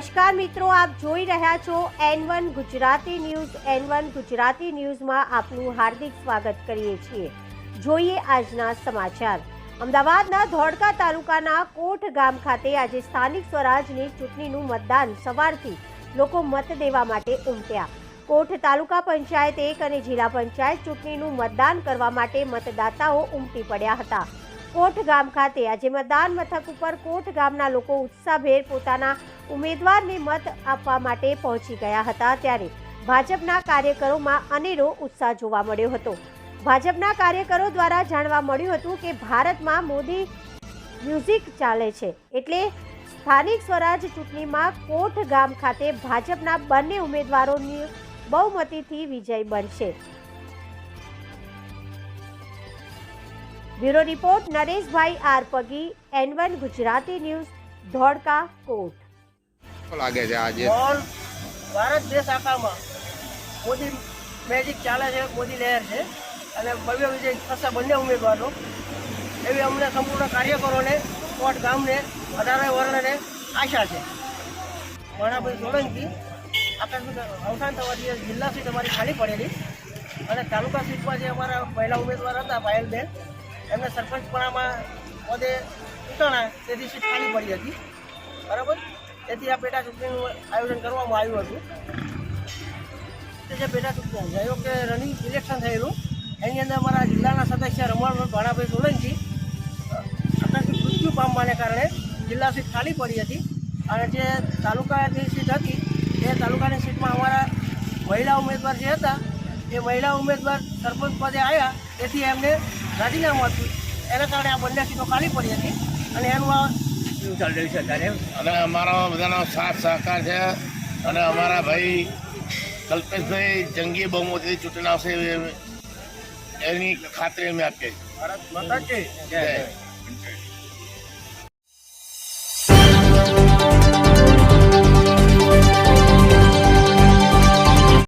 નમસ્કાર મિત્રો, આપ જોઈ રહ્યા છો N one Gujarati news. N one Gujarati ન્યૂઝમાં આપનું હાર્દિક સ્વાગત કરીએ છીએ. જોઈએ આજના સમાચાર. અમદાવાદના ધોળકા તાલુકાના કોઠ ગામ ખાતે આજે સ્થાનિક સ્વરાજની ચૂંટણીનું મતદાન સવારથી લોકો મત દેવા માટે ઉમટ્યા. કોઠ તાલુકા પંચાયત એક અને જિલ્લા પંચાયત ચૂંટણીનું મતદાન કરવા માટે મતદાતાઓ ઉમટી પડ્યા હતા. કોઠ ગામ ખાતે આજે મતદાન મથક ઉપર કોઠ ગામના લોકો ઉત્સાહભેર પોતાના ઉમેદવારને મત આપવા માટે પહોંચી ગયા હતા ત્યારે ભાજપના કાર્યકરોમાં અનેરો ઉત્સાહ જોવા મળ્યો હતો. ભાજપના કાર્યકરો દ્વારા જાણવા મળ્યું હતું કે ભારતમાં મોદી મ્યુઝિક ચાલે છે એટલે સ્થાનિક સ્વરાજ ચૂંટણીમાં કોઠ ગામ ખાતે ભાજપના બંને ઉમેદવારોની બહુમતીથી વિજય બનશે. Bureau report Nareshbhai R Pagi N one Gujarati news, Dholka શું ભારત દેશ આખામાં મોદી મેજિક ચાલે છે, મોદી લહેર છે. અને ભવ્ય વિજય થશે બંને ઉમેદવારો. એવી અમને સંપૂર્ણ કાર્યકરોને, કોટ ગામને અઢારે વર્ણને આશા છે. માણાભાઈ સોલંકી આકસ્મિક અવસાન થવાથી જિલ્લા સીટ અમારી ખાલી પડેલી. અને તાલુકા સીટમાં જે અમારા પહેલા ઉમેદવાર હતા, પાયલબેન, એમને સરપંચપણામાં પદે ચૂંટણા તેથી સીટ ખાલી પડી હતી. બરાબર? તેથી આ પેટા ચૂંટણીનું આયોજન કરવામાં આવ્યું હતું. તે જે પેટા ચૂંટણી ગયો કે રનિંગ ઇલેક્શન થયેલું, એની અંદર અમારા જિલ્લાના સદસ્ય રમણ ભાણાભાઈ સોલંકી આકસ્મિક મૃત્યુ પામવાને કારણે જિલ્લા સીટ ખાલી પડી હતી. અને જે તાલુકાની સીટ હતી, એ તાલુકાની સીટમાં અમારા મહિલા ઉમેદવાર જે હતા, એ મહિલા ઉમેદવાર સરપંચ પદે આવ્યા તેથી એમને રાજીનામું આપ્યું. એના કારણે આ બંને સીટો ખાલી પડી હતી. અને એનું આ શું ચાલી રહ્યું છે અત્યારે? અને અમારો બધાનો સાથ સહકાર છે અને અમારા ભાઈ કલ્પેશભાઈ જંગી બહુમતીથી ચૂંટણી આવશે એની ખાતરી અમે આપીએ છીએ.